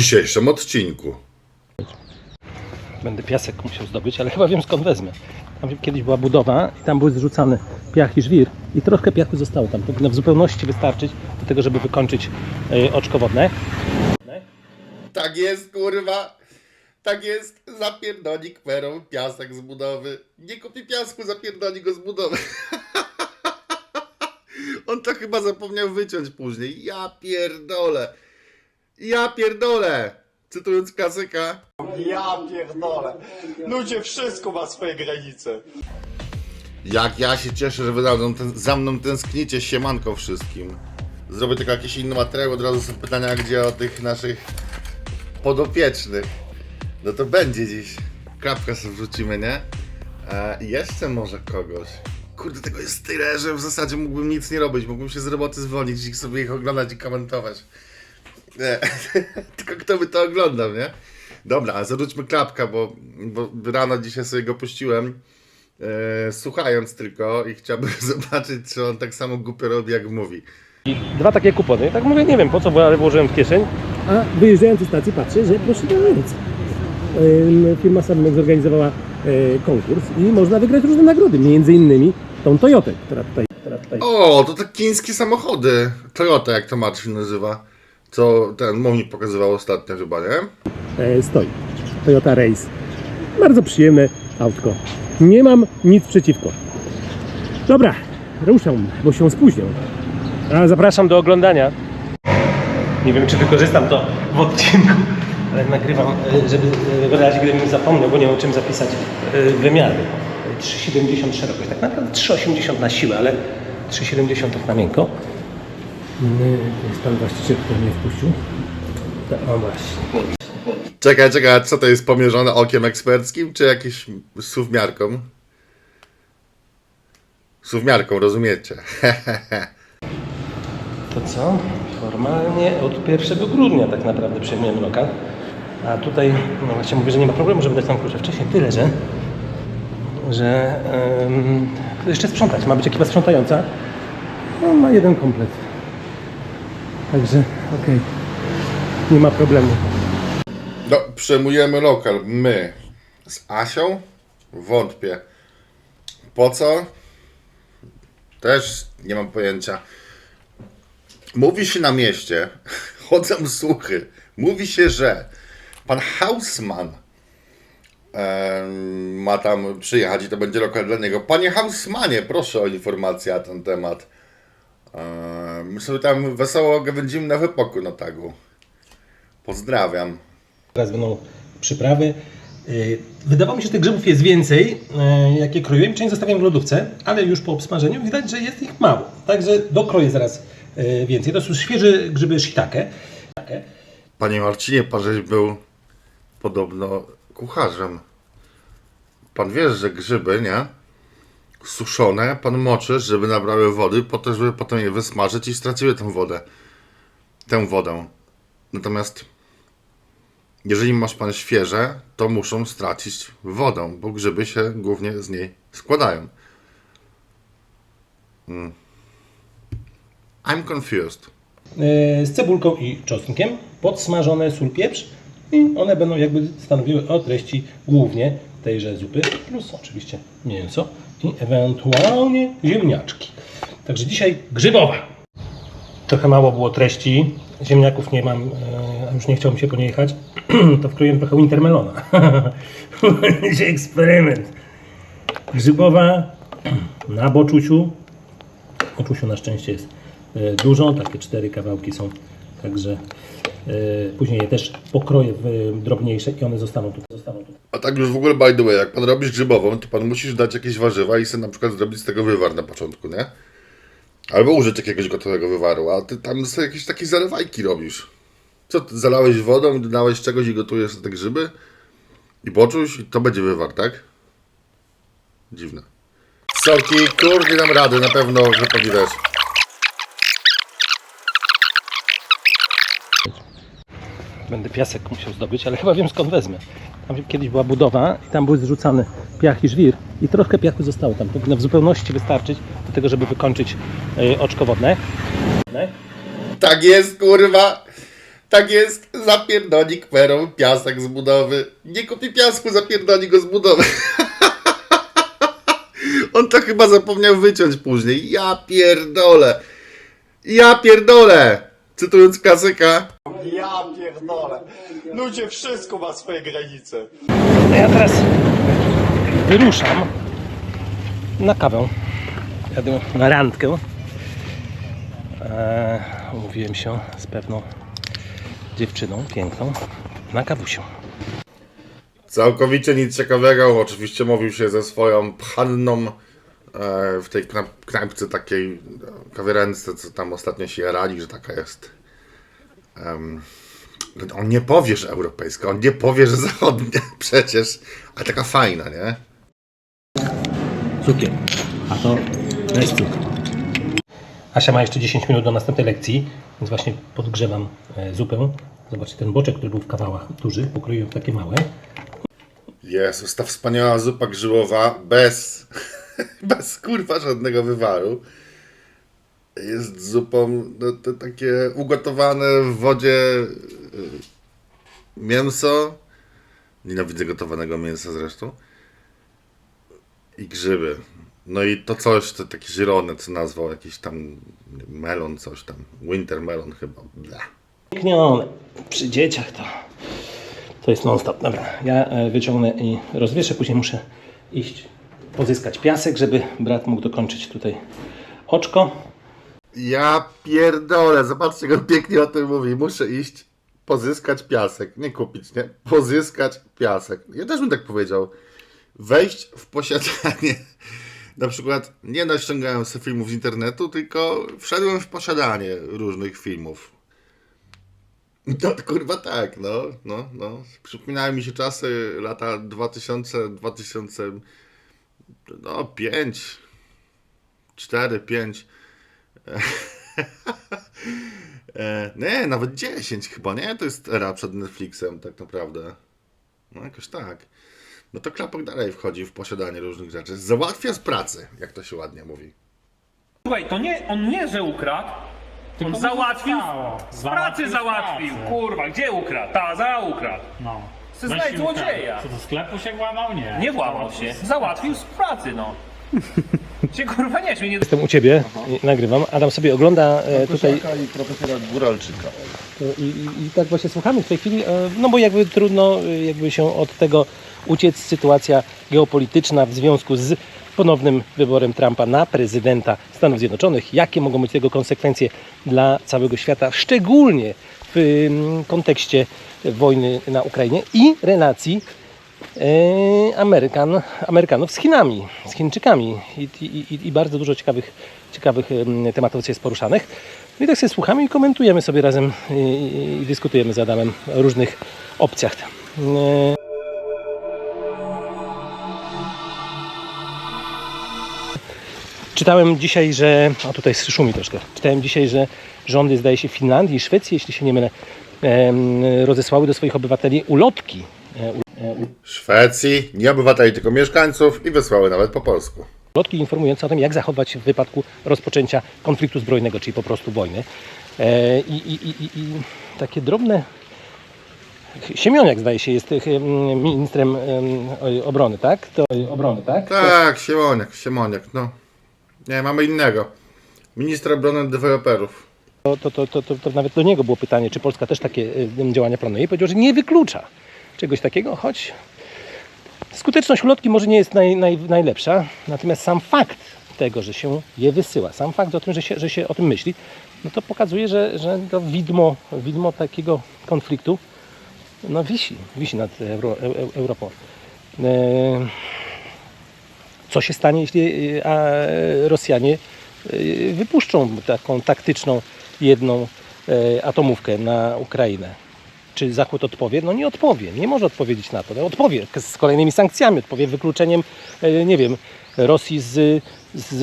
dzisiejszym odcinku. Będę piasek musiał zdobyć, ale chyba wiem skąd wezmę. Tam kiedyś była budowa i tam był zrzucany piach i żwir i troszkę piachu zostało tam. Powinno w zupełności wystarczyć do tego, żeby wykończyć y, oczko wodne. Tak jest, kurwa. Tak jest. Zapierdoli kwerą piasek z budowy. Nie kupi piasku, zapierdoli go z budowy. On to chyba zapomniał wyciąć później. Ja pierdolę. Ja pierdolę. Cytując klasyka. Ja pierdolę. Ludzie, wszystko ma swoje granice. Jak ja się cieszę, że wy za mną, ten, za mną tęsknicie, siemanko wszystkim. Zrobię tylko jakiś inny materiał, od razu są pytania, gdzie o tych naszych podopiecznych. No to będzie dziś. Klapkę sobie wrzucimy, nie? E, jeszcze może kogoś. Kurde, tego jest tyle, że w zasadzie mógłbym nic nie robić. Mógłbym się z roboty zwolnić i sobie ich oglądać i komentować. Nie. Tylko kto by to oglądał, nie? Dobra, a zarzućmy klapka, bo, bo rano dzisiaj sobie go puściłem e, słuchając tylko i chciałbym zobaczyć, czy on tak samo głupio robi, jak mówi. I dwa takie kupony. I tak mówię, nie wiem po co, bo ale włożyłem w kieszeń. A wyjeżdżając ze stacji patrzę, że proszę bardzo, em, firma Submek zorganizowała e, konkurs i można wygrać różne nagrody, między innymi tą Toyotę, która tutaj, która tutaj O, to te chińskie samochody. Toyota, jak to Marcin nazywa. Co ten Momi pokazywał ostatnio chyba, nie? e, stoi. Toyota Race. Bardzo przyjemne autko. Nie mam nic przeciwko. Dobra, ruszam, bo się spóźnię. A zapraszam do oglądania. Nie wiem, czy wykorzystam to w odcinku, ale nagrywam, y, żeby y, w razie gdybym zapomniał, bo nie wiem czym zapisać wymiary. 3,70 szerokość, tak naprawdę 3,80 na siłę, ale 3,70 tak na miękko. Jest pan właściciel, który mnie wpuścił. To, o właśnie. Czekaj, czekaj, a co to jest pomierzone okiem eksperckim, czy jakieś suwmiarką? Suwmiarką, rozumiecie? To co? Formalnie od 1 grudnia tak naprawdę przejmujemy lokal. A tutaj, no właśnie mówię, że nie ma problemu, żeby dać nam klucze wcześniej. Tyle, że, że em, jeszcze sprzątać. Ma być ekipa sprzątająca. On ma jeden komplet. Także, okej. Nie ma problemu. No, przejmujemy lokal. My. Z Asią? Wątpię. Po co? Też nie mam pojęcia. Mówi się na mieście, chodzą słuchy, mówi się, że pan Hausman ma tam przyjechać i to będzie lokal dla niego. Panie Hausmanie, proszę o informację na ten temat. Em, My sobie tam wesoło gawędzimy na wypoku na tagu. Pozdrawiam. Teraz będą przyprawy. Yy, Wydawało mi się, że tych grzybów jest więcej, yy, jakie kroiłem. Część zostawiam w lodówce, ale już po obsmażeniu widać, że jest ich mało. Także dokroję zaraz więcej. To są świeże grzyby shiitake. Panie Marcinie, pan żeś był podobno kucharzem. Pan wiesz, że grzyby, nie? Suszone, pan moczy, żeby nabrały wody, po to, żeby potem je wysmażyć i straciły tą wodę. Tę wodę. Natomiast jeżeli masz pan świeże, to muszą stracić wodę, bo grzyby się głównie z niej składają. Mm. I'm confused. Yy, z cebulką i czosnkiem, podsmażone sól, pieprz i one będą jakby stanowiły o treści głównie tejże zupy, plus oczywiście mięso i ewentualnie ziemniaczki. Także dzisiaj grzybowa. Trochę mało było treści, ziemniaków nie mam, yy, a już nie chciał mi się po nie to wkroiłem trochę Wintermelona. Będzie eksperyment. Grzybowa na boczusiu, Oczusiu na szczęście jest e, dużo, takie cztery kawałki są, także e, później je też pokroję w e, drobniejsze i one zostaną tu. Zostaną. A tak już w ogóle by the way, jak pan robisz grzybową, to pan musisz dać jakieś warzywa i sobie na przykład zrobić z tego wywar na początku, nie? Albo użyć jakiegoś gotowego wywaru, a ty tam sobie jakieś takie zalewajki robisz. Co, ty zalałeś wodą dodałeś czegoś i gotujesz te grzyby? I poczuć i to będzie wywar, tak? Dziwne. Soki, kurde, dam rady, na pewno wypowiadać. Będę piasek musiał zdobyć, ale chyba wiem skąd wezmę. Tam kiedyś była budowa i tam był zrzucany piach i żwir i troszkę piachu zostało tam. Powinno w zupełności wystarczyć do tego, żeby wykończyć e, oczko wodne. Tak jest, kurwa! Tak jest, zapierdoli kwerą piasek z budowy. Nie kupi piasku, zapierdoli go z budowy. On to chyba zapomniał wyciąć później. Ja pierdolę. Ja pierdolę. Cytując klasyka. Ja pierdolę. Ludzie, wszystko ma swoje granice. Ja teraz wyruszam na kawę. Jadę na randkę. Eee, umówiłem się z pewną dziewczyną piękną na kawusiu. Całkowicie nic ciekawego. Oczywiście mówił się ze swoją panną e, w tej knajpce takiej e, kawiarence, co tam ostatnio się jarali, że taka jest. Em, on nie powie, że europejska, on nie powie, że zachodnia przecież, a taka fajna, nie? Cukier. A to bez cukru. Asia ma jeszcze 10 minut do następnej lekcji, więc właśnie podgrzewam e, zupę. Zobaczcie, ten boczek, który był w kawałach duży, pokroiłem w takie małe. Jezus, ta wspaniała zupa grzybowa bez, bez kurwa żadnego wywaru. Jest zupą, no, to takie ugotowane w wodzie y, mięso. Nienawidzę gotowanego mięsa zresztą. I grzyby. No i to coś, to takie zielone, co nazwał jakiś tam melon, coś tam. Winter melon chyba. Bleh. Pięknione. Przy dzieciach to, to jest non-stop. Dobra, ja e, wyciągnę i rozwieszę, później muszę iść pozyskać piasek, żeby brat mógł dokończyć tutaj oczko. Ja pierdolę, zobaczcie, jak on pięknie o tym mówi. Muszę iść pozyskać piasek. Nie kupić, nie? Pozyskać piasek. Ja też bym tak powiedział. Wejść w posiadanie. Na przykład nie naściągałem sobie filmów z internetu, tylko wszedłem w posiadanie różnych filmów. No kurwa tak, no, no, no. Przypominają mi się czasy lata 2000, 2000, no 5, 4, 5. E, nie, nawet 10 chyba, nie? To jest era przed Netflixem tak naprawdę. No jakoś tak. No to Klapek dalej wchodzi w posiadanie różnych rzeczy. Załatwia z pracy, jak to się ładnie mówi. Słuchaj, to nie, on nie, że ukradł. On mu załatwił, zostało. z Załatwił pracy z załatwił. pracy. Kurwa, gdzie ukradł? Ta, za ukradł. No. Ty Weź znajdź się złodzieja. ukradł. Co do sklepu się włamał? Nie. Nie włamał się, załatwił z pracy, no. Cię kurwa nie nie Jestem u Ciebie i nagrywam. Adam sobie ogląda e, tutaj i profesora Góralczyka. I, i, I tak właśnie słuchamy w tej chwili, e, no bo jakby trudno e, jakby się od tego uciec. Sytuacja geopolityczna w związku z ponownym wyborem Trumpa na prezydenta Stanów Zjednoczonych. Jakie mogą być tego konsekwencje dla całego świata, szczególnie w mm, kontekście wojny na Ukrainie i relacji e, Amerykan, Amerykanów z Chinami, z Chińczykami i, i, i, bardzo dużo ciekawych, ciekawych em, tematów jest poruszanych. No i tak sobie słuchamy i komentujemy sobie razem i, i, i dyskutujemy z Adamem o różnych opcjach. E, Czytałem dzisiaj, że. A tutaj szumi troszkę. Czytałem dzisiaj, że rządy, zdaje się, Finlandii i Szwecji, jeśli się nie mylę, rozesłały do swoich obywateli ulotki. E, e, Szwecji, nie obywateli, tylko mieszkańców i wysłały nawet po polsku. Ulotki informujące o tym, jak zachować się w wypadku rozpoczęcia konfliktu zbrojnego, czyli po prostu wojny. E, I, i, i, i, takie drobne. Siemioniak zdaje się jest em, ministrem em, obrony, tak? To, obrony, tak? Tak, Siemoniak, Siemoniak, no. Nie, mamy innego. Ministra obrony deweloperów. To, to, to, to, to, nawet do niego było pytanie, czy Polska też takie działania planuje. I powiedział, że nie wyklucza czegoś takiego, choć skuteczność ulotki może nie jest naj, naj, najlepsza, natomiast sam fakt tego, że się je wysyła, sam fakt o tym, że się, że się o tym myśli, no to pokazuje, że, że to widmo, widmo takiego konfliktu no wisi, wisi nad Euro, Eu- Eu- Europą. E, Co się stanie, jeśli Rosjanie wypuszczą taką taktyczną jedną e, atomówkę na Ukrainę? Czy Zachód odpowie? No nie odpowie, nie może odpowiedzieć na to. No, Odpowie z kolejnymi sankcjami, odpowie wykluczeniem, e, nie wiem, Rosji z, z,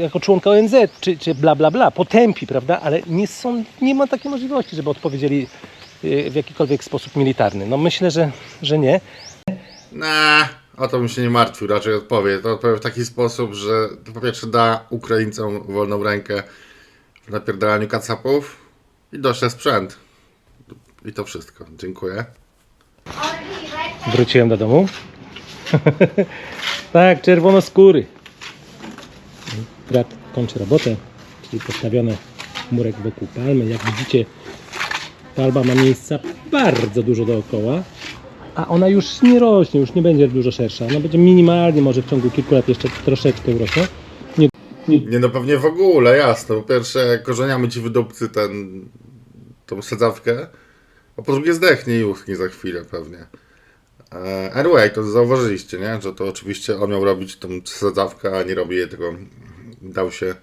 jako członka ONZ, czy, czy bla bla bla, potępi, prawda? Ale nie, są, nie ma takiej możliwości, żeby odpowiedzieli e, w jakikolwiek sposób militarny. No myślę, że, że nie. Na, o to bym się nie martwił, raczej odpowie. To odpowie w taki sposób, że po pierwsze da Ukraińcom wolną rękę w napierdalaniu kacapów i doszle sprzęt. I to wszystko. Dziękuję. Wróciłem do domu. tak, czerwonoskóry. Brat kończy robotę, czyli postawione murek wokół palmy. Jak widzicie, palma ma miejsca bardzo dużo dookoła, a ona już nie rośnie, już nie będzie dużo szersza. Ona będzie minimalnie, może w ciągu kilku lat jeszcze troszeczkę urosła. Nie, Nie no pewnie w ogóle, jasne. Po pierwsze korzeniamy ci wydobcy ten, tą sadzawkę, a po drugie zdechnie i uschnie za chwilę pewnie. E, Anyway, to zauważyliście, nie? Że to oczywiście on miał robić tą sadzawkę, a nie robi jej tego. Dał się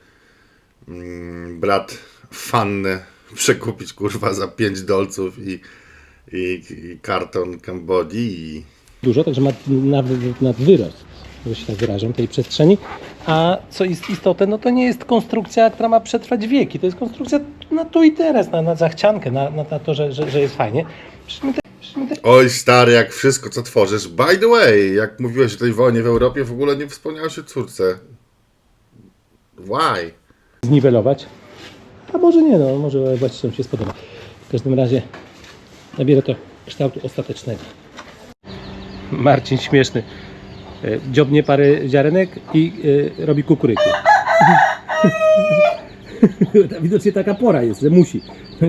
mm, brat Fanny przekupić kurwa za 5 dolców i, i, i karton Kambodii i dużo, także ma nawet nad wyrost, że się tak wyrażę, tej przestrzeni. A co jest istotne, no to nie jest konstrukcja, która ma przetrwać wieki. To jest konstrukcja na tu i teraz, na, na zachciankę, na, na, na to, że, że, że jest fajnie. Oj stary, jak wszystko co tworzysz. By the way, jak mówiłeś o tej wojnie w Europie, w ogóle nie wspomniałeś o córce. Why? zniwelować. A może nie, no, może właścicielom się spodoba. W każdym razie nabiera to kształtu ostatecznego. Marcin śmieszny. E, Dziobnie parę ziarenek i e, robi kukuryku. Widocznie taka pora jest, że musi.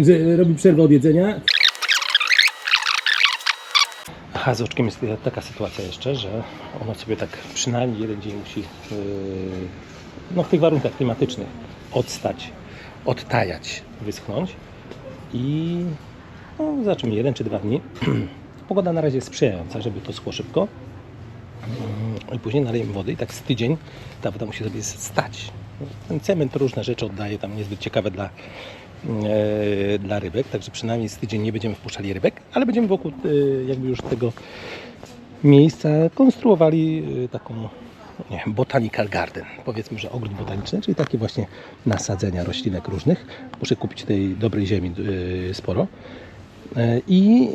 Że robi przerwę od jedzenia. Aha, z oczkiem jest taka sytuacja jeszcze, że ono sobie tak przynajmniej jeden dzień musi yy, no, w tych warunkach klimatycznych odstać, odtajać, wyschnąć i no, zobaczymy jeden czy dwa dni. Pogoda na razie jest sprzyjająca, żeby to schło szybko. I później nalejemy wody i tak z tydzień ta woda musi sobie stać. Ten cement różne rzeczy oddaje, tam niezbyt ciekawe dla, e, dla rybek, także przynajmniej z tydzień nie będziemy wpuszczali rybek, ale będziemy wokół e, jakby już tego miejsca konstruowali e, taką nie wiem, botanical garden, powiedzmy, że ogród botaniczny, czyli takie właśnie nasadzenia roślinek różnych. Muszę kupić tej dobrej ziemi e, sporo. E, i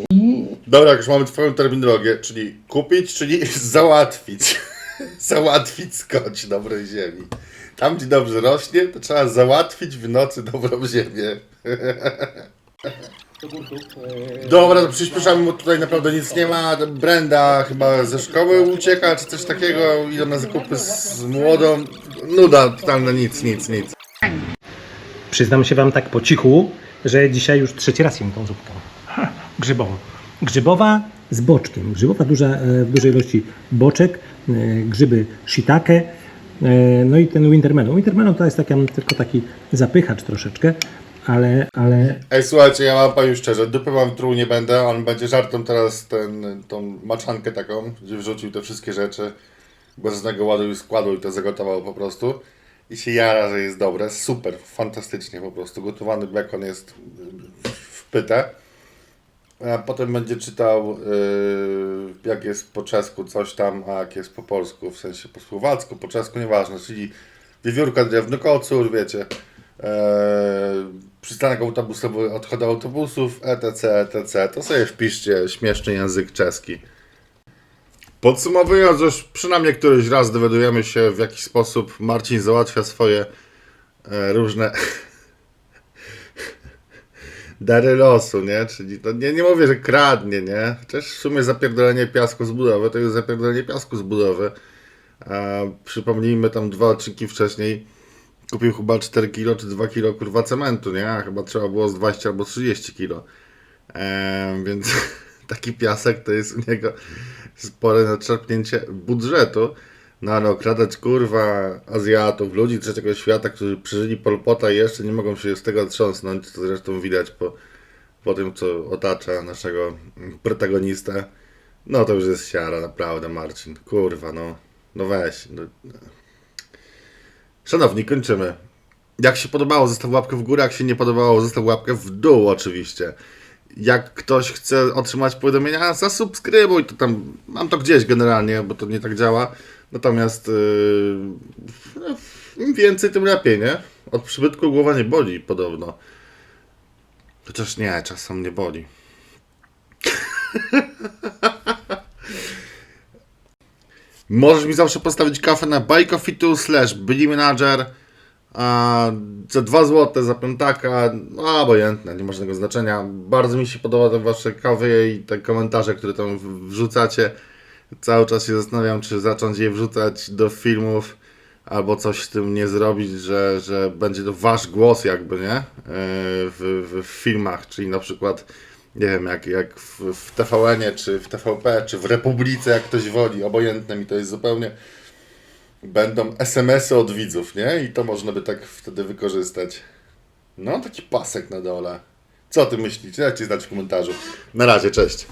Dobra, jak już mamy twoją terminologię, czyli kupić, czyli załatwić. załatwić skocz dobrej ziemi. Tam, gdzie dobrze rośnie, to trzeba załatwić w nocy dobrą ziemię. Dobra, to przyspieszamy, bo tutaj naprawdę nic nie ma. Brenda chyba ze szkoły ucieka, czy coś takiego. Idą na zakupy z młodą. Nuda, totalna nic, nic, nic. Przyznam się Wam tak po cichu, że dzisiaj już trzeci raz jem tą zupkę. Grzybową. Grzybowa z boczkiem. Grzybowa duża, e, w dużej ilości boczek, e, grzyby shiitake, e, no i ten wintermelon. Wintermelon to jest taki, tylko taki zapychacz troszeczkę, ale, ale Ej, słuchajcie, ja mam powiem szczerze, dupy mam truł nie będę, on będzie żartem teraz ten, tą maczankę taką, gdzie wrzucił te wszystkie rzeczy, bez żadnego ładu i składu i to zagotował po prostu. I się jara, że jest dobre, super, fantastycznie po prostu, gotowany bekon jest w pytę. A potem będzie czytał, yy, jak jest po czesku coś tam, a jak jest po polsku, w sensie po słowacku, po czesku, nieważne, czyli wiewiórka, drewno, kocur, wiecie, yy, przystanek autobusowy, odchody autobusów, etc., etc. To sobie wpiszcie śmieszny język czeski. Podsumowując, już przynajmniej któryś raz dowiadujemy się, w jaki sposób Marcin załatwia swoje e, różne dary losu, nie? Czyli to nie, nie mówię, że kradnie, nie? Chociaż w sumie zapierdolenie piasku z budowy to jest zapierdolenie piasku z budowy. A przypomnijmy tam dwa odcinki wcześniej kupił chyba 4 kilo czy 2 kilo kurwa cementu, nie? A chyba trzeba było z 20 albo 30 kilo. Więc taki piasek to jest u niego spore nadszarpnięcie budżetu. No ale okradać kurwa Azjatów, ludzi trzeciego świata, którzy przeżyli Polpota i jeszcze nie mogą się z tego trząsnąć, co zresztą widać po, po tym, co otacza naszego protagonistę. No to już jest siara, naprawdę Marcin. Kurwa, no. No weź. No. Szanowni, kończymy. Jak się podobało, zostaw łapkę w górę, jak się nie podobało, zostaw łapkę w dół oczywiście. Jak ktoś chce otrzymać powiadomienia, zasubskrybuj, to tam, mam to gdzieś generalnie, bo to nie tak działa. Natomiast yy, im więcej, tym lepiej, nie? Od przybytku głowa nie boli, podobno. Chociaż nie, czasem nie boli. Możesz mi zawsze postawić kafę na buycoffee slash byli manager a za 2 zł za piątaka, no obojętne, nie ma żadnego znaczenia. Bardzo mi się podoba te wasze kawy i te komentarze, które tam wrzucacie. Cały czas się zastanawiam, czy zacząć je wrzucać do filmów, albo coś z tym nie zrobić, że, że będzie to wasz głos jakby, nie? Yy, W, w, filmach, czyli na przykład, nie wiem, jak, jak w, w TVN-ie, czy w TVP, czy w Republice, jak ktoś woli, obojętne mi to jest zupełnie. Będą SMS-y od widzów, nie? I to można by tak wtedy wykorzystać. No, taki pasek na dole. Co o tym myślicie? Dajcie znać w komentarzu. Na razie, cześć.